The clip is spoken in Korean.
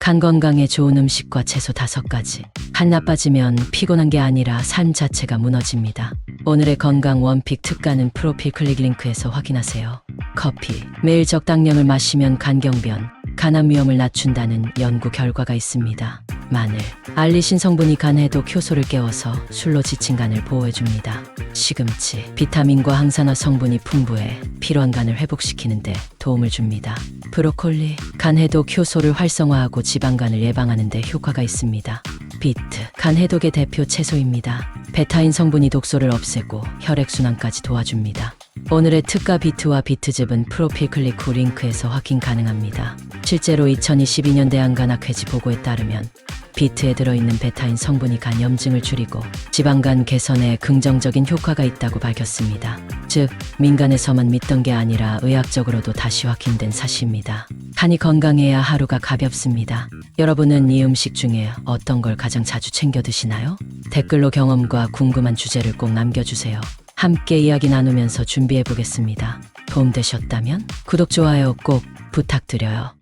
간 건강에 좋은 음식과 채소 다섯 가지. 간 나빠지면 피곤한 게 아니라 삶 자체가 무너집니다. 오늘의 건강 원픽 특가는 프로필 클릭 링크에서 확인하세요. 커피. 매일 적당량을 마시면 간경변, 간암 위험을 낮춘다는 연구 결과가 있습니다. 마늘. 알리신 성분이 간 해독 효소를 깨워서 술로 지친 간을 보호해줍니다. 시금치. 비타민과 항산화 성분이 풍부해 필요한 간을 회복시키는데 도움을 줍니다. 브로콜리. 간 해독 효소를 활성화하고 지방간을 예방하는 데 효과가 있습니다. 비트. 간 해독의 대표 채소입니다. 베타인 성분이 독소를 없애고 혈액순환까지 도와줍니다. 오늘의 특가 비트와 비트즙은 프로필 클릭 후 링크에서 확인 가능합니다. 실제로 2022년 대한간학회지 보고에 따르면 비트에 들어있는 베타인 성분이 간 염증을 줄이고 지방간 개선에 긍정적인 효과가 있다고 밝혔습니다. 즉, 민간에서만 믿던 게 아니라 의학적으로도 다시 확인된 사실입니다. 간이 건강해야 하루가 가볍습니다. 여러분은 이 음식 중에 어떤 걸 가장 자주 챙겨 드시나요? 댓글로 경험과 궁금한 주제를 꼭 남겨주세요. 함께 이야기 나누면서 준비해 보겠습니다. 도움되셨다면 구독, 좋아요 꼭 부탁드려요.